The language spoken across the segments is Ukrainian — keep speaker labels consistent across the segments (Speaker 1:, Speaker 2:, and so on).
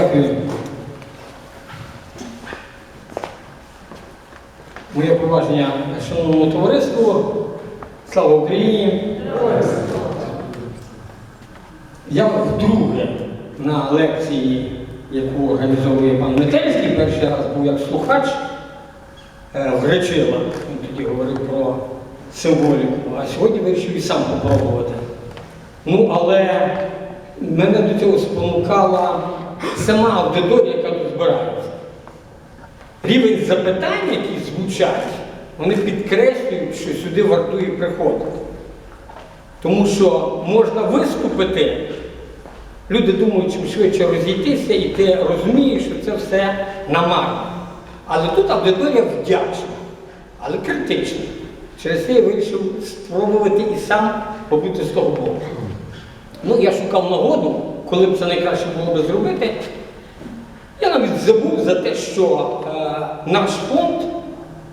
Speaker 1: Дякую. Моє поваження шановному товариству. Слава Україні! Я вдруге на лекції, яку організовує пан Метельський, перший раз був як слухач е, в Гречила. Він тоді говорив про символіку, а сьогодні вирішив і сам попробувати. Ну, але мене до цього спонукала сама аудиторія, яка тут збирається. Рівень запитань, які звучать, вони підкреслюють, що сюди вартує приходити. Тому що можна виступити, люди думають, чим швидше розійтися, і ти розумієш, що це все намарно. Але тут аудиторія вдячна, але критична. Через це я вирішив спробувати і сам побути з того боку. Ну, я шукав нагоду, коли б це найкраще було би зробити. Я навіть забув за те, що е, наш фонд,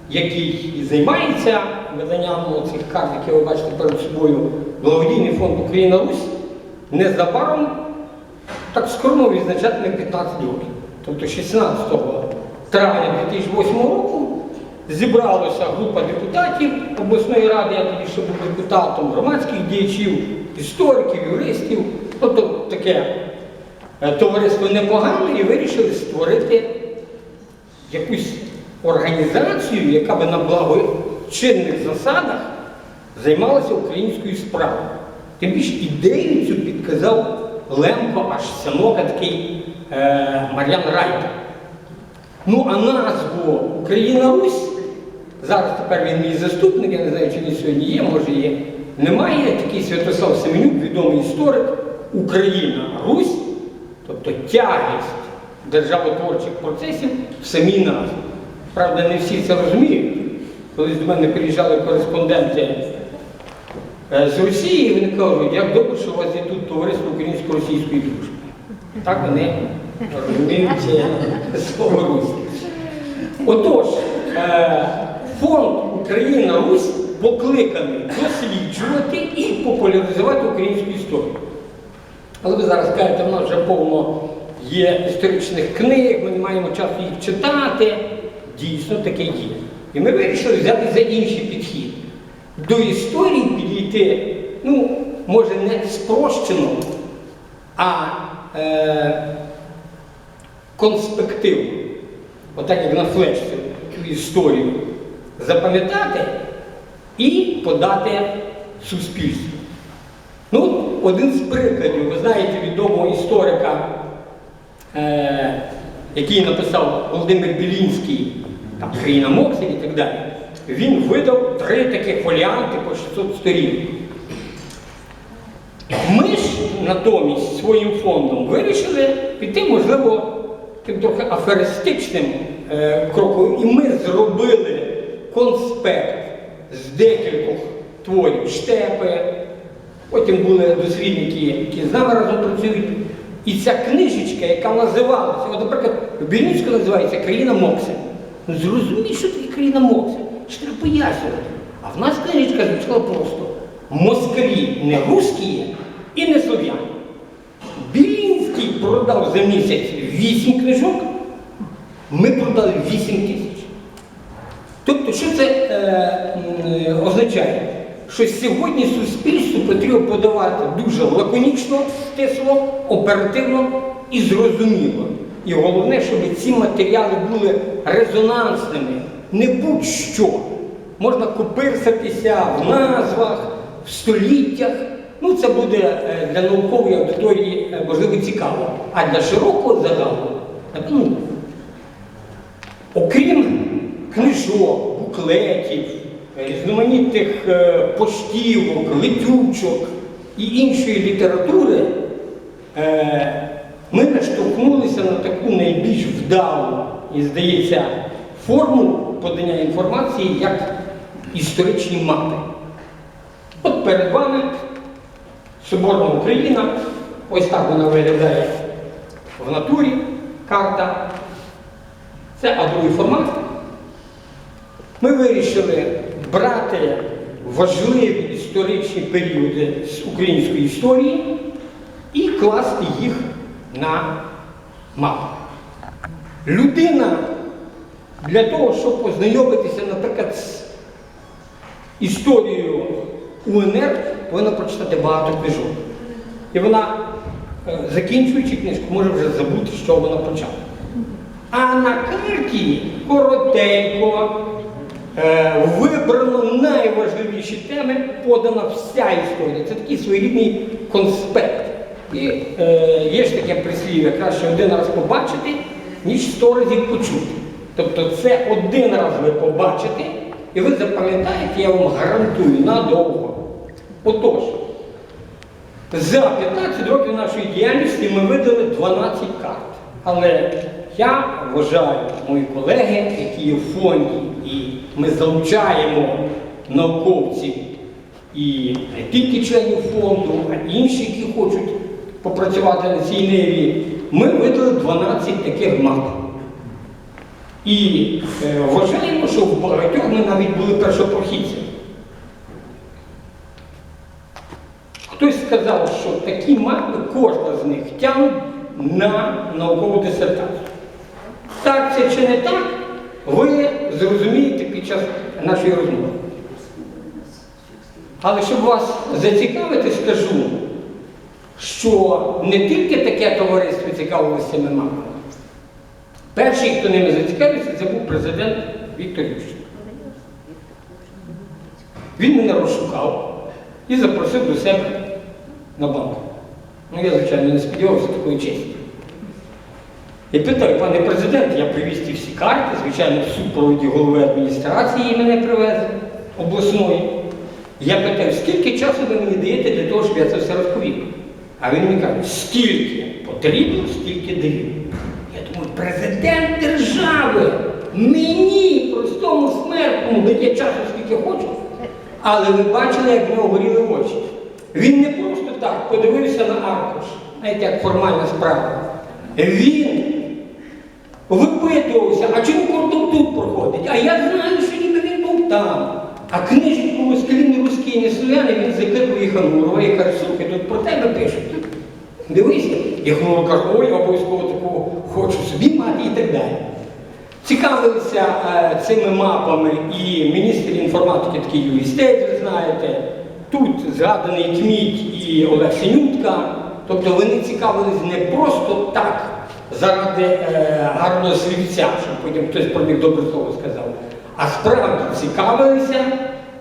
Speaker 1: який займається виданням цих карт, які ви бачите перед собою, благодійний фонд Україна Русь, незабаром так скромно відзначатиме 15 років. Тобто 16 травня 2008 року зібралася група депутатів обласної ради, я тоді ще був депутатом, громадських діячів, істориків, юристів, тобто таке е, товариство непогане і вирішили створити якусь організацію, яка би на благочинних засадах займалася українською справою. Тим більше ідею цю підказав Лемко, аж синока такий е, Мар'ян Райка. Ну, а назву Україна Русь, зараз тепер він мій заступник, я не знаю, чи він сьогодні є, може є. Немає такий Святослав Семенюк, відомий історик, Україна, Русь, тобто тягість державотворчих процесів в самій назві. Правда, не всі це розуміють. Колись до мене приїжджали кореспонденти е, з Росії, і вони кажуть, як добре, що у вас є тут товариство українсько-російської дружби. Так вони розуміють е, слово Русь. Отож, е, фонд Україна Русь покликаний досліджувати і популяризувати українську історію. Але ви зараз кажете, в нас вже повно є історичних книг, ми не маємо часу їх читати. Дійсно таке є. І ми вирішили взяти за інший підхід. До історії підійти, ну, може, не спрощено, а е, конспективно. Отак, як на флешці, історію запам'ятати і подати суспільству. Ну, один з прикладів, ви знаєте, відомого історика, е, який написав Володимир Білінський, там країна Моксель і так далі. Він видав три таких фоліанти по 600 сторін. Ми ж натомість своїм фондом вирішили піти, можливо, тим трохи аферистичним е, кроком. І ми зробили конспект з декількох творів штепи. Потім були дослідники, які з нами разом працюють. І ця книжечка, яка називалася, от, наприклад, Білінську називається Країна Моксель. Ну зрозуміть, що таке країна Моксель. Що треба пояснювати. А в нас книжечка звучала просто. Москалі не русські і не слов'яни. Білінський продав за місяць 8 книжок, ми продали 8 тисяч. Тобто, що це е, е, означає? Що сьогодні суспільству потрібно подавати дуже лаконічно, стисло, оперативно і зрозуміло. І головне, щоб ці матеріали були резонансними, не будь-що. Можна копирсатися в назвах, в століттях. Ну, це буде е, для наукової аудиторії е, можливо цікаво. А для широкого загалу, ну, окрім книжок, буклетів, різноманітних е, поштівок, летючок і іншої літератури, е, ми наштовхнулися на таку найбільш вдалу і, здається, форму подання інформації як історичні мапи. От перед вами Соборна Україна, ось так вона виглядає в натурі, карта. Це А2 формат. Ми вирішили брати важливі історичні періоди з української історії і класти їх на мапа. Людина для того, щоб познайомитися, наприклад, з історією УНР, повинна прочитати багато книжок. І вона, е, закінчуючи книжку, може вже забути, що вона почала. А на карті коротенько вибрано найважливіші теми, подана вся історія. Це такий своєрідний конспект. І е, є ж таке прислів'я, краще один раз побачити, ніж сто разів почути. Тобто це один раз ви побачите, і ви запам'ятаєте, я вам гарантую, надовго. Отож, за 15 років нашої діяльності ми видали 12 карт. Але я вважаю, мої колеги, які є в фонді, ми залучаємо науковців і не тільки членів фонду, а інші, які хочуть попрацювати на цій ниві, ми видали 12 таких мап. І е, вважаємо, що в багатьох ми навіть були першопрохідцями. Хтось сказав, що такі мапи, кожна з них тягнуть на наукову дисертацію. Так це чи не так, ви зрозумієте час нашої розмови. Але щоб вас зацікавити, скажу, що не тільки таке товариство цікавилося мапами. Перший, хто ними зацікавився, це був президент Віктор Ющенко. Він мене розшукав і запросив до себе на банк. Ну, я, звичайно, не сподівався такої честі. І питаю, пане президент, я привіз ті всі карти, звичайно, в супроводі голови адміністрації мене привезли обласної. Я питаю, скільки часу ви мені даєте для того, щоб я це все розповів? А він мені каже, скільки потрібно, стільки даю. Я думаю, президент держави мені, простому смертному, дає часу, скільки хочу. Але ви бачили, як в нього горіли очі. Він не просто так подивився на аркуш, знаєте, як формальна справа. Він випитувався, а чому кордон тут проходить? А я знаю, що ніби він був там. А книжку москалі не русські, не слов'яни, він закидує їх Амурова і каже, слухай, тут про тебе пишуть. Дивися, я Хмуро каже, ой, обов'язково такого хочу собі мати і так далі. Цікавилися е, цими мапами і міністр інформатики, такий Юрій Стець, ви знаєте, тут згаданий Кміть і Олег Синютка. Тобто вони цікавились не просто так, заради е, гарного слівця, щоб потім хтось про них добре слово сказав, а справді цікавилися,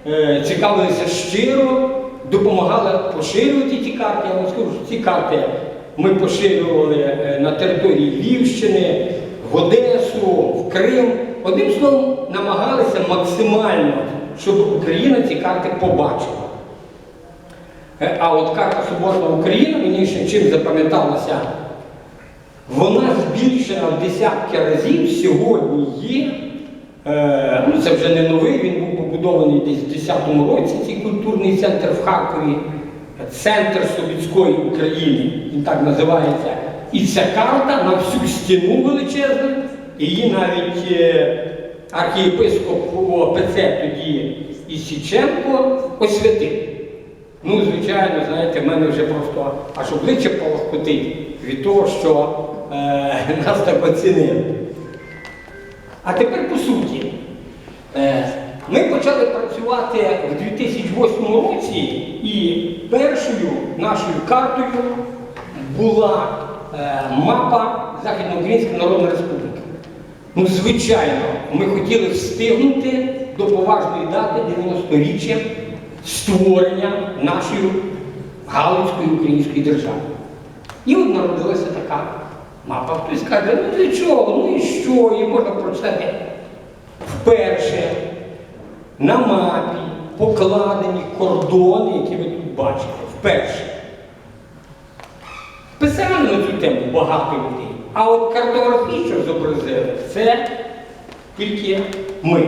Speaker 1: е, цікавилися щиро, допомагали поширювати ті карти. Я вам скажу, що ці карти ми поширювали е, на території Львівщини, в Одесу, в Крим. Одним словом, намагалися максимально, щоб Україна ці карти побачила. Е, А от карта Суботна Україна, мені ще чим запам'яталася, вона збільшена в десятки разів. Сьогодні є. Е, ну це вже не новий, він був побудований десь в 10-му році, цей культурний центр в Харкові, центр Совітської України, він так називається. І ця карта на всю стіну величезну, її навіть е, архієпископ ОПЦ тоді Ісіченко освятив. Ну, звичайно, знаєте, в мене вже просто аж обличчя полохкотить від того, що е, нас так оцінили. А тепер по суті. Е, Ми почали працювати в 2008 році, і першою нашою картою була е, мапа Західноукраїнської Народної Республіки. Ну, звичайно, ми хотіли встигнути до поважної дати 90-річчя створення нашої Галицької української держави. І от народилася така мапа. Хтось каже, ну для чого, ну і що, її можна прочитати. Вперше на мапі покладені кордони, які ви тут бачите. Вперше. Писали на цю тему багато людей. А от картографічно зобразили це тільки ми.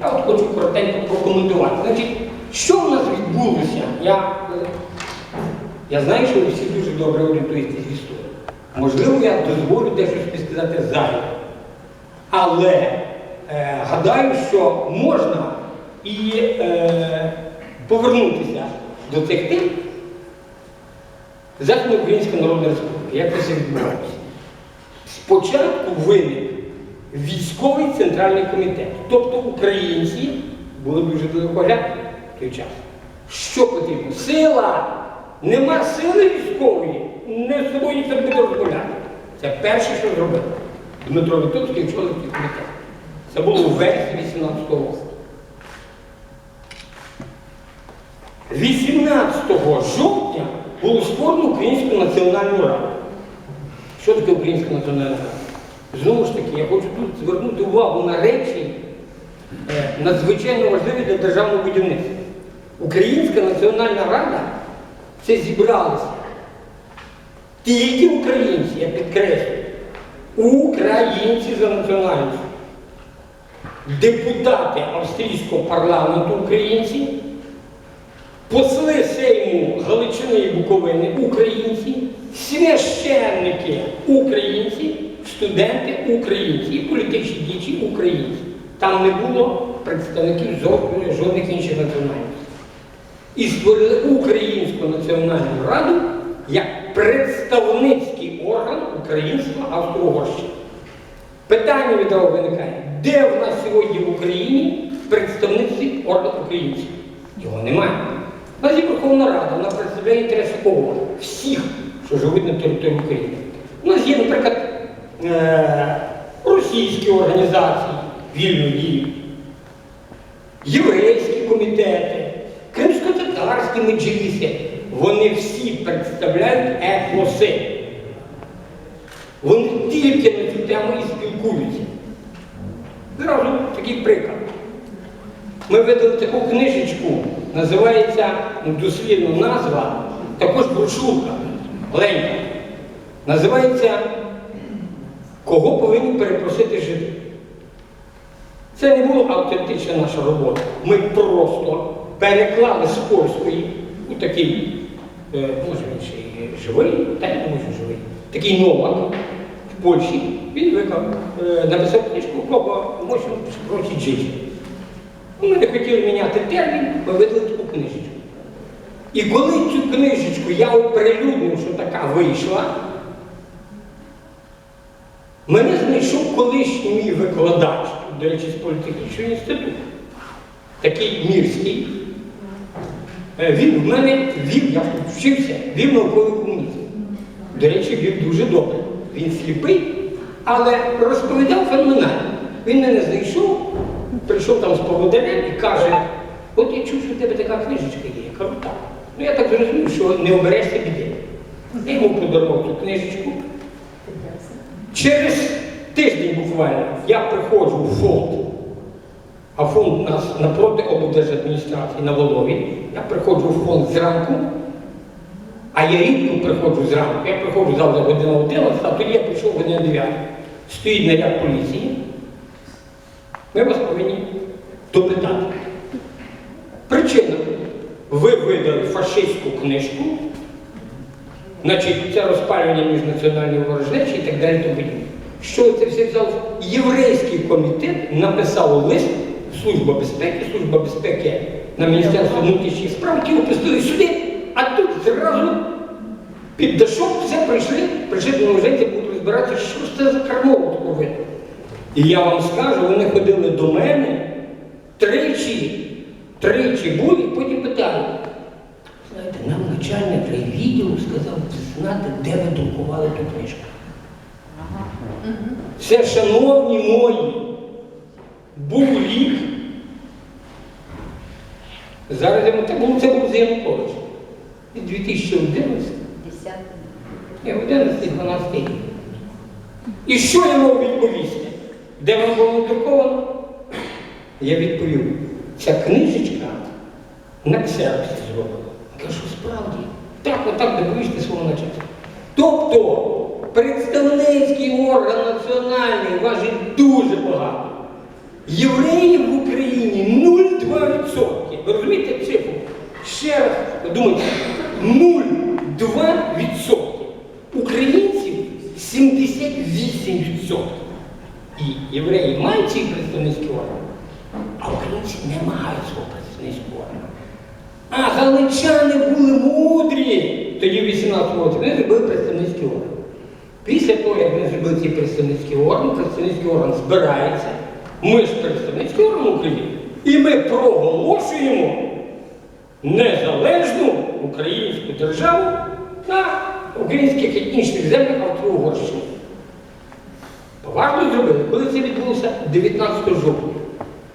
Speaker 1: Я от хочу коротенько прокоментувати. Значить, що в нас відбулося? Я, е, я знаю, що ви всі дуже добре орієнтуєтесь. Можливо, я дозволю дещо сказати зайве. Але е, гадаю, що можна і е, повернутися до цих тем Західноукраїнської Народної Республіки. Як це все відбувається? Спочатку виник військовий центральний комітет. Тобто українці були дуже в той час. Що потрібно? Сила! Нема сили військової, не з собою це буде розмовляти. Це перше, що зробив. Дмитро Вітовський очолив цей комітет. Це було у вересні 18 року. 18 жовтня було створено Українську національну раду. Що таке Українська національна рада? Знову ж таки, я хочу тут звернути увагу на речі е, надзвичайно важливі для державного будівництва. Українська національна рада це зібралися тільки українці, я підкреслюю, українці за національністю, депутати австрійського парламенту українці, посли Сейму Галичини і Буковини українці, священники українці, студенти українці і політичні діячі українці. Там не було представників жодних інших національностей. І створили Українську національну раду як представницький орган українства Австро-Угорщини. Питання відразу виникає, де в нас сьогодні в Україні представницький орган українців? Його немає. У нас є Верховна Рада, вона представляє інтереси кого? Всіх, що живуть на території України. У нас є, наприклад, е- російські організації вільно діють, єврейські комітети, кримсько-татарські меджліси. Вони всі представляють етноси. Вони тільки на цю тему і спілкуються. Зразу такий приклад. Ми видали таку книжечку, називається ну, дослівно назва, також брошурка, Ленька. Називається Кого повинні перепросити жити? Це не була автентична наша робота. Ми просто переклали з польської у такий, е, він ще живий, та й не може живий, такий новак в Польщі. Він виклав, е, написав книжку Кого можна прочі жити. Ну, Ми не хотіли міняти термін, ми видали таку книжечку. І коли цю книжечку я оприлюднив, що така вийшла, мене знайшов колишній мій викладач, до речі, з політехнічного інституту, такий мірський. Е, Він в мене вів, я вчився, вів науковий комунізм. До речі, вів дуже добре. Він сліпий, але розповідав феноменально. Він мене знайшов, прийшов там з поводирем і каже, от я чув, що в тебе така книжечка є. Я кажу, так. Ну я так зрозумів, що не оберешся біди. Я йому подарував цю книжечку. Через тиждень буквально я приходжу в фонд, а фонд у нас напроти облдержадміністрації на Волові. Я приходжу в фонд зранку, а я рідко приходжу зранку. Я приходжу завжди година 11, а тоді я прийшов година 9. Стоїть наряд поліції. Ми вас повинні допитати. Причина. Ви видали фашистську книжку, значить, це розпалювання міжнаціональної ворожнечі і так далі. тому. Що це все взяв? Єврейський комітет написав лист Служба безпеки, Служба безпеки на Міністерство внутрішніх справ, які опустили сюди, тут під дашок все прийшли, прийшли новоженця, будуть розбиратися, що ж це за кармово таке. І я вам скажу, вони ходили до мене тричі, тричі були, потім питали. Знаєте, нам начальник відділу сказав знати, де ви друкували ту книжку. Це, шановні мої, був рік. Зараз я це був, це був з І 2011, ні, 11 12 рік. І що я мав відповісти? Де воно було надруковано? Я відповів, ця книжечка на ксероксі зроблена. Кажу, справді, так, отак добивишся свого начальства. Тобто представницький орган національний важить дуже багато. Євреїв в Україні 0,2%. Ви розумієте цифру? Ще раз подумайте, 0,2%. Українців 78%. І євреї мають цей представницький орган, а українці не мають свого представницького органу. А галичани були мудрі тоді в 18 році. Вони зробили представницький орган. Після того, як ми зробили цей представницький орган, представницький орган збирається, ми ж представницький орган України, і ми проголошуємо незалежну українську державу на українських етнічних землях Австро-Угорщини. Поважно зробили, коли це відбулося 19 жовтня.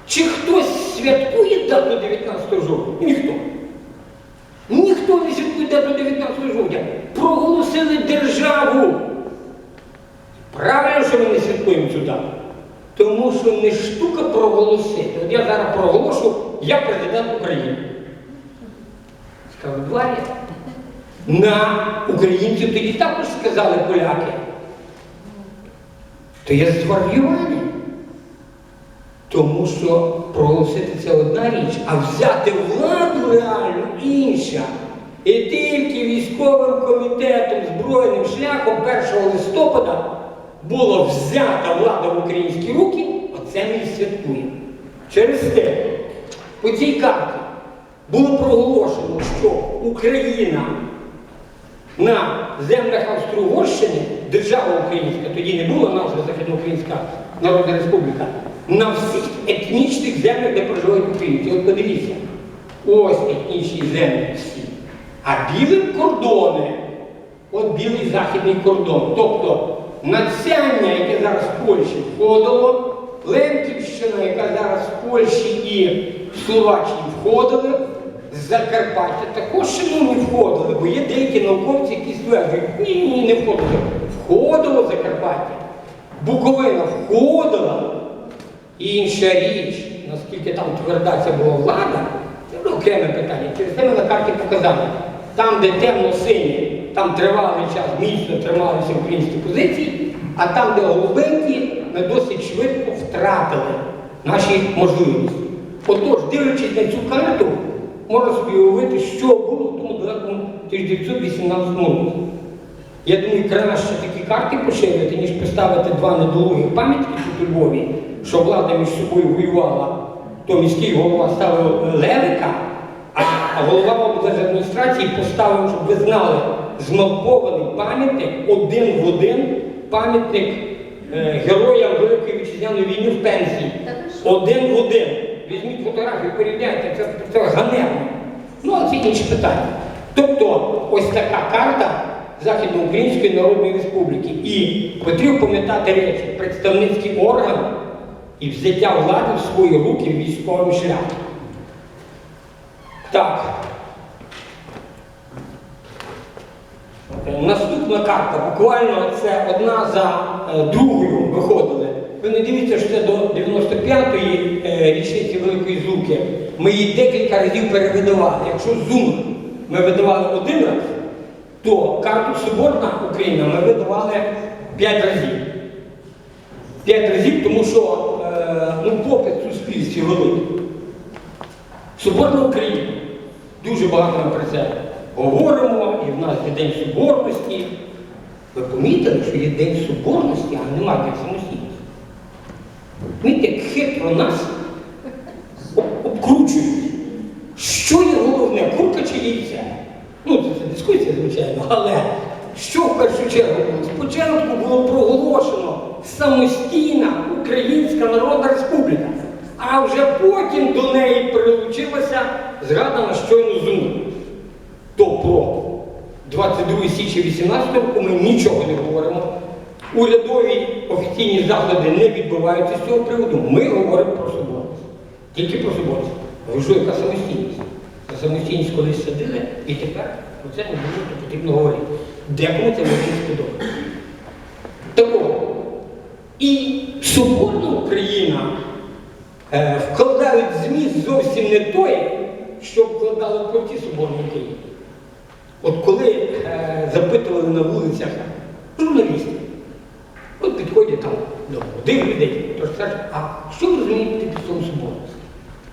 Speaker 1: Чи хтось святкує дату 19 жовтня? Ніхто. Ніхто не святкує дату 19 жовтня. Проголосили державу. Правильно, що ми не святкуємо цю дату. Тому що не штука проголосити. От я зараз проголошу, я президент України. Два. На українців тоді також сказали поляки. То є зварювання. Тому що проголосити це одна річ, а взяти владу реально інша. І тільки військовим комітетом збройним шляхом 1 листопада була взята влада в українські руки, оце ми і святкуємо. Через те, по цій карті було проголошено, що Україна на землях Австро-Угорщини, держава українська, тоді не було назви Західноукраїнська Народна Республіка, на всіх етнічних землях, де проживають українці. От подивіться, ось етнічні землі всі. А білим кордони, от білий західний кордон. Тобто нацяння, яке зараз в Польщі входило, Лемківщина, яка зараз в Польщі і в Словаччині входили, Закарпаття також ще не входили, бо є деякі науковці, які стверджують, ні, ні, не входило. Входило Закарпаття. Буковина входила. І Інша річ, наскільки там тверда ця була влада, це вже окреме питання. Через це ми на карті показали. Там, де темно-сині, там тривалий час міцно трималися українські позиції, а там, де голубенькі, ми досить швидко втратили наші можливості. Отож, дивлячись на цю карту, можна собі уявити, що було в тому далекому 1918 році. Я думаю, краще такі карти поширити, ніж поставити два недолугі пам'ятки у Львові, що влада між собою воювала, то міський голова ставив левика, а голова облдержадміністрації поставив, щоб ви знали, змалпований пам'ятник один в один пам'ятник е, героям Великої Вітчизняної війни в пенсії. Один в один. Візьміть фотографію, порівняйте, це, це ганебно. Ну, а це інші питання. Тобто, ось така карта Західноукраїнської Народної Республіки. І потрібно пам'ятати речі, представницький орган і взяття влади в свої руки військовим шляхом. Так. Е, Наступна карта, буквально це одна за е, другою виходили. Ви не дивіться, що це до 95-ї е, річниці Великої Зуки. Ми її декілька разів перевидавали. Якщо Зум ми видавали один раз, то карту Соборна Україна ми видавали 5 разів. 5 разів, тому що е, ну, попит суспільстві великий. Соборна Україна. Дуже багато ми про це говоримо, і в нас є День Соборності. Ви помітили, що є День Соборності, а немає День самостійності. Знаєте, як хитро нас обкручують. Що є головне, курка чи яйця? Ну, це, дискусія, звичайно, але що в першу чергу було? Спочатку було проголошено самостійна Українська Народна Республіка, а вже потім до неї прилучилася згадана щойно Зума. То про 22 січня 18 року ми нічого не говоримо. Урядові офіційні заходи не відбуваються з цього приводу. Ми говоримо про соборність. Тільки про соборність. Ви що, яка самостійність? За самостійність колись садили, і тепер про це не дуже потрібно говорити. Декому це може не сподобатися. Такого. І соборна Україна е, вкладають зміст зовсім не той, що вкладали проти України. От коли е, запитували на вулицях журналістів, от підходять там до молодих людей, тож кажуть, а що ви розумієте під словом соборність?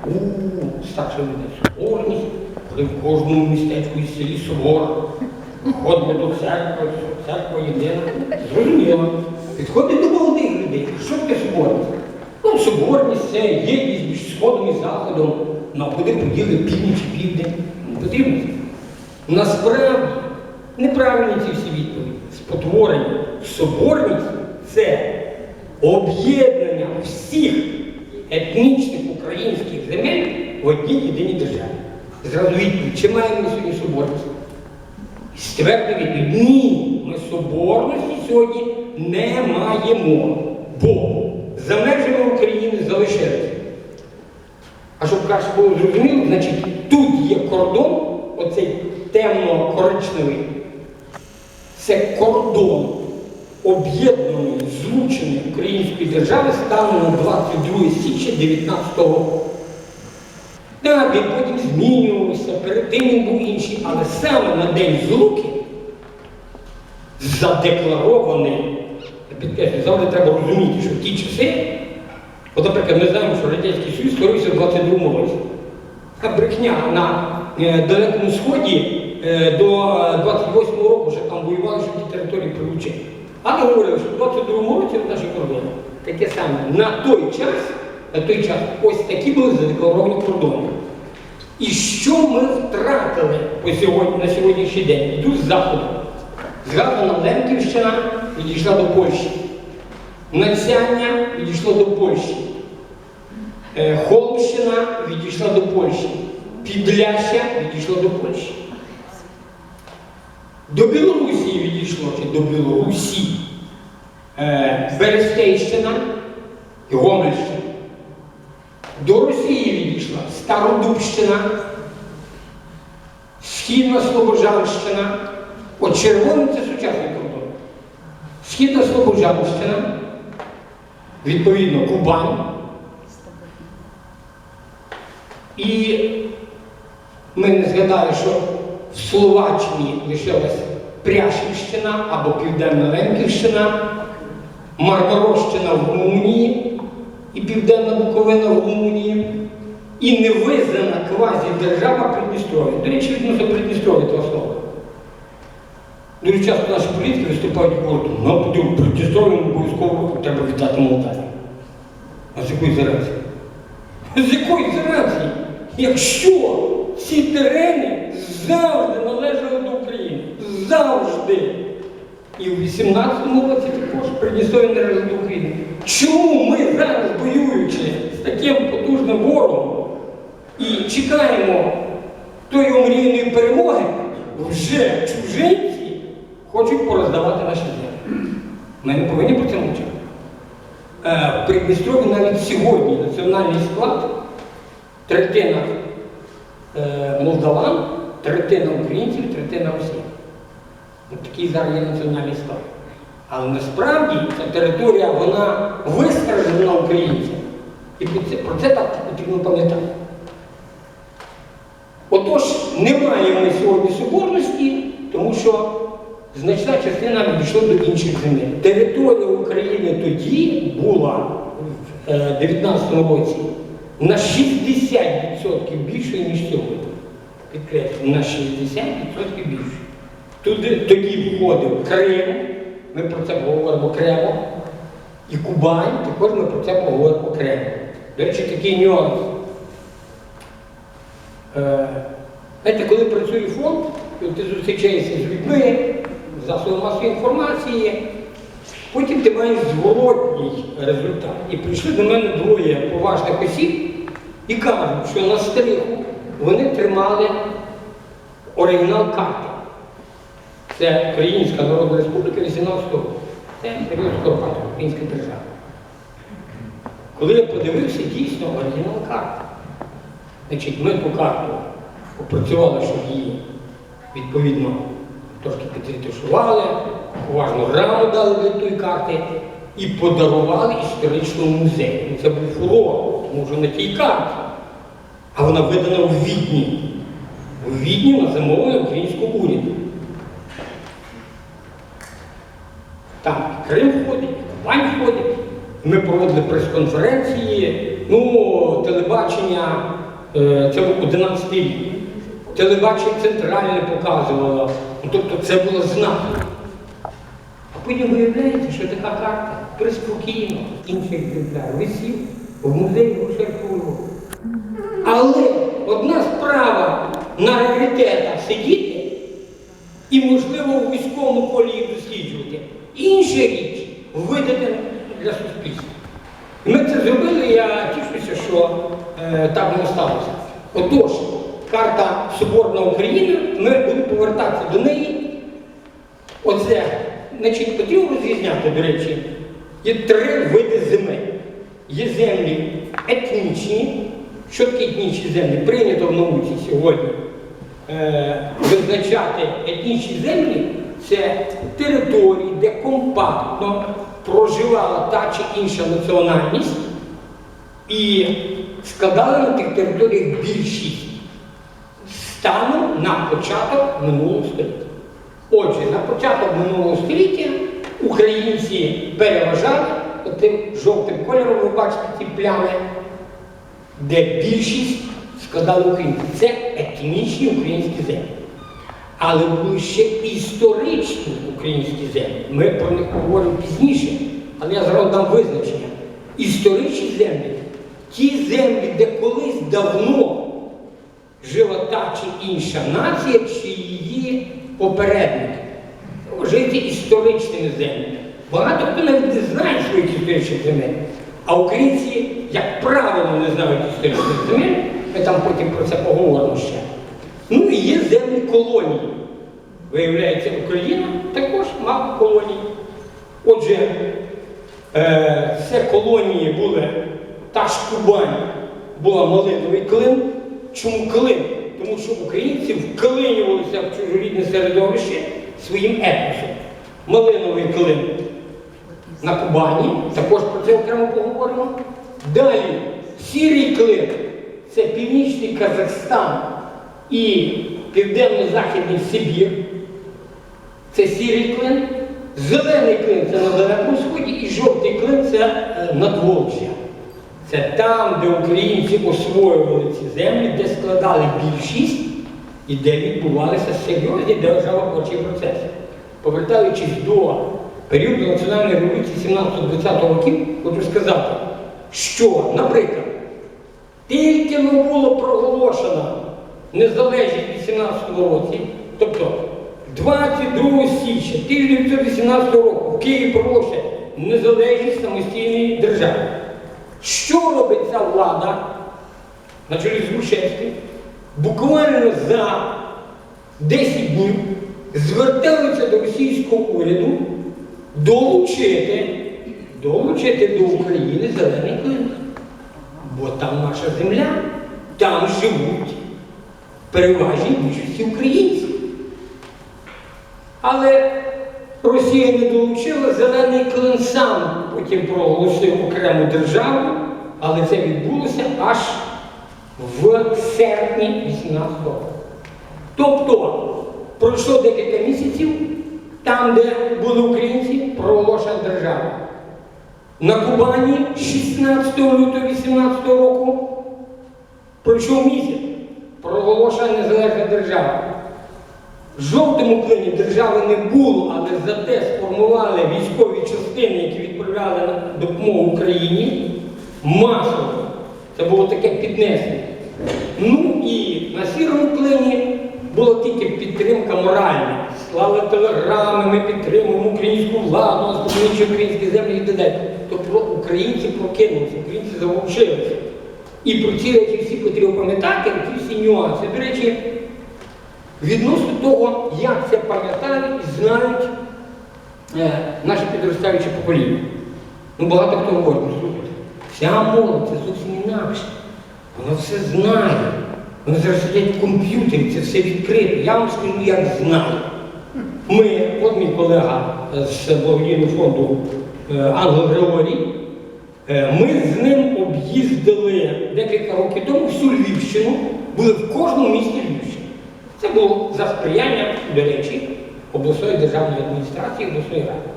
Speaker 1: У, старша людина, соборність, коли в кожному містечку і селі собор, ходимо до церкви, церква єдина. Зрозуміло. Підходить до молодих людей. Що таке соборність? Ну, соборність це єдність між сходом і заходом, ну, а куди поділи північ і південь. Не потрібно. Насправді неправильні ці всі відповіді. спотворення. Соборність це об'єднання всіх етнічних українських земель в одній єдиній державі. Зразу відповідь, чи маємо ми сьогодні соборність? Ствердно ні, ми соборності сьогодні не маємо, бо за межами України залишилися. А щоб краще було зрозуміло, значить тут є кордон, оцей темно-коричневий, це кордон об'єднаної, злученої української держави станом на 22 січня 19 року. Так, він потім змінювався, перед тим був інший, але саме на день злуки задекларований, я завжди треба розуміти, що в ті часи, от, наприклад, ми знаємо, що Радянський Союз створився в 22 році. Та брехня на е, Далекому Сході е, до 28-го року вже там воювали, що ті території прилучили. Але говорили, що в 22-му році наші кордони таке саме. На той час, на той час ось такі були задекларовані кордони. І що ми втратили по сьогодні, на сьогоднішній день? Йду з заходу. Згадана Лемківщина відійшла до Польщі. Нацяння відійшло до Польщі. Е, Холмщина відійшла до Польщі. Підляща відійшло до Польщі. До Білорусі відійшло, чи до Білорусі. Е, Берестейщина і Гомельщина. До Росії відійшла Стародубщина, Східна Слобожанщина. От червоний це сучасний кордон. Східна Слобожанщина, відповідно, Кубань. І ми не згадали, що Словаччині лишилась Пряшівщина або Південна Лемківщина, Мармарощина в Румунії і Південна Буковина в Румунії, і невизнана квазідержава Придністров'я. До речі, відносно Придністров'я того слова. Дуже часто наші політики виступають говорять, ну, подивимо, Придністров'я обов'язково треба віддати Молдавії. А з якої зарації? З якої зарації? Якщо ці терени завжди належали до України. Завжди. І в 18-му році також Придністров'я належало до України. Чому ми зараз, воюючи з таким потужним ворогом і чекаємо тої омріяної перемоги, вже чужинці хочуть пороздавати наші землі? Ми не повинні це мовчати. Е, В Придністров'ї навіть сьогодні національний склад третина е, молдаван, третина українців, третина росіян. Такий зараз є національний склад. Але насправді ця територія вона вистражена українцям. І про це, так потрібно пам'ятати. Отож, немає ми сьогодні соборності, тому що значна частина відійшла до інших земель. Територія України тоді була в 19 році на 60% більше, ніж сьогодні. Підкреслюю, на 60% більше. Туди, тоді входив Крим, ми про це поговоримо окремо, і Кубань, також ми про це поговоримо окремо. До речі, такий нюанс. Е, Знаєте, коли працює фонд, ти зустрічаєшся з людьми, засобами масової інформації, потім ти маєш зворотній результат. І прийшли до мене двоє поважних осіб і кажуть, що на стриху вони тримали оригінал карти. Це Українська Народна Республіка 18 року. Це період Скоропадської Української держави. Коли я подивився, дійсно оригінал карти. Значить, ми ту карту опрацювали, щоб її відповідно трошки підретушували, уважно граму дали для тої карти і подарували історичному музею. Це був фурор, тому що на тій карті. А вона видана у Відні. У Відні на замовлення українського уряду. Там Крим входить, Кубань входить. Ми проводили прес-конференції, ну, телебачення, е, це був 11 рік. Телебачення центральне показувало. Ну, тобто це було знак. А потім виявляється, що така карта приспокійно, інший екземпляр висів в музеї Гушеркового. Але одна справа на раритетах сидіти і, можливо, у військовому полі їх досліджувати. Інша річ видати для суспільства. І ми це зробили, я тішуся, що е, так воно сталося. Отож, карта Соборна України, ми будемо повертатися до неї. Оце, значить, хотів розрізняти, до речі, є три види земель. Є землі етнічні, що таке етнічні землі? Прийнято в науці сьогодні е, визначати етнічні землі це території, де компактно проживала та чи інша національність і складали на тих територіях більшість станом на початок минулого століття. Отже, на початок минулого століття українці переважали тим жовтим кольором, ви бачите ці плями, де більшість складали українці. Це етнічні українські землі. Але були ще історичні українські землі. Ми про них поговоримо пізніше, але я зразу дам визначення. Історичні землі ті землі, де колись давно жила та чи інша нація, чи її попередники. Вважаються історичними землями. Багато хто навіть не знає своїх історичних земель. А українці, як правило, не знають історичних земель. Ми там потім про це поговоримо ще. Ну і є землі колонії. Виявляється, Україна також мав колонії. Отже, е, це колонії були, та ж Кубань була малиновий клин. Чому клин? Тому що українці вклинювалися в чужорідне середовище своїм етносом. Малиновий клин на Кубані, також про це окремо поговоримо. Далі сірий клин це північний Казахстан і південно-західний Сибір. Це сірий клин. Зелений клин це на Далекому Сході, і жовтий клин це е, надволжя. Це там, де українці освоювали ці землі, де складали більшість і де відбувалися серйозні державотворчі процеси. Повертаючись до періоду національної революції 17-20 років, хочу сказати, що, наприклад, тільки не було проголошено незалежність в 18 році, тобто 22 січня 1918 року в Києві проголошує незалежність самостійної держави. Що робить ця влада на чолі з Грушевським? Буквально за 10 днів звертаються до російського уряду долучити, долучити до України зелений клин. Бо там наша земля, там живуть переважні більшості українців. Але Росія не долучила, зелений клин сам потім проголосив окрему державу, але це відбулося аж в серпні 18 року. Тобто пройшло декілька місяців, там, де були українці, проголошена держава. На Кубані 16 лютого 18 року пройшов місяць, проголошена незалежна держава. В жовтому клині держави не було, але зате сформували військові частини, які відправляли на допомогу Україні масово. Це було таке піднесення. Ну і на сірому клині була тільки підтримка моральна. Слали телеграми, ми підтримуємо українську владу, здобувачі українські землі і т.д. Тобто українці прокинулися, українці завовчилися. І про ці речі всі потрібно пам'ятати, ці всі нюанси. До речі, відносно того, як це пам'ятають і знають е, наші підростаючі покоління. Ну, багато хто говорить, ну слухайте, ця молодь це зовсім інакше. Вона все знає. Вони зараз сидять в комп'ютері, це все відкрито. Я вам скажу, як знаю. Ми, от мій колега з благодійного фонду е, Ангел Григорій, е, ми з ним об'їздили декілька років тому всю Львівщину, були в кожному місті Львівщини. Це було за сприяння, до речі, обласної державної адміністрації, обласної ради.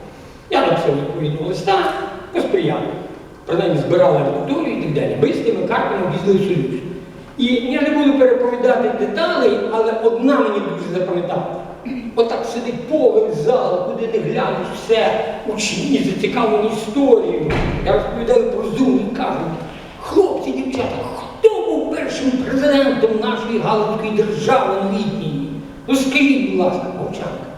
Speaker 1: Я написав відповідного листа, посприяли. Принаймні збирали аудиторію і так далі. Бистими картами об'їздили всю Львівщину. І я не буду переповідати деталей, але одна мені дуже запам'ятала. Отак сидить повен зал, куди не глянеш, все, учні зацікавлені історією. Я розповідаю про Зум і кажу, хлопці, дівчата, хто був першим президентом нашої Галицької держави новітньої? Ну скажіть, будь ласка, мовчанка.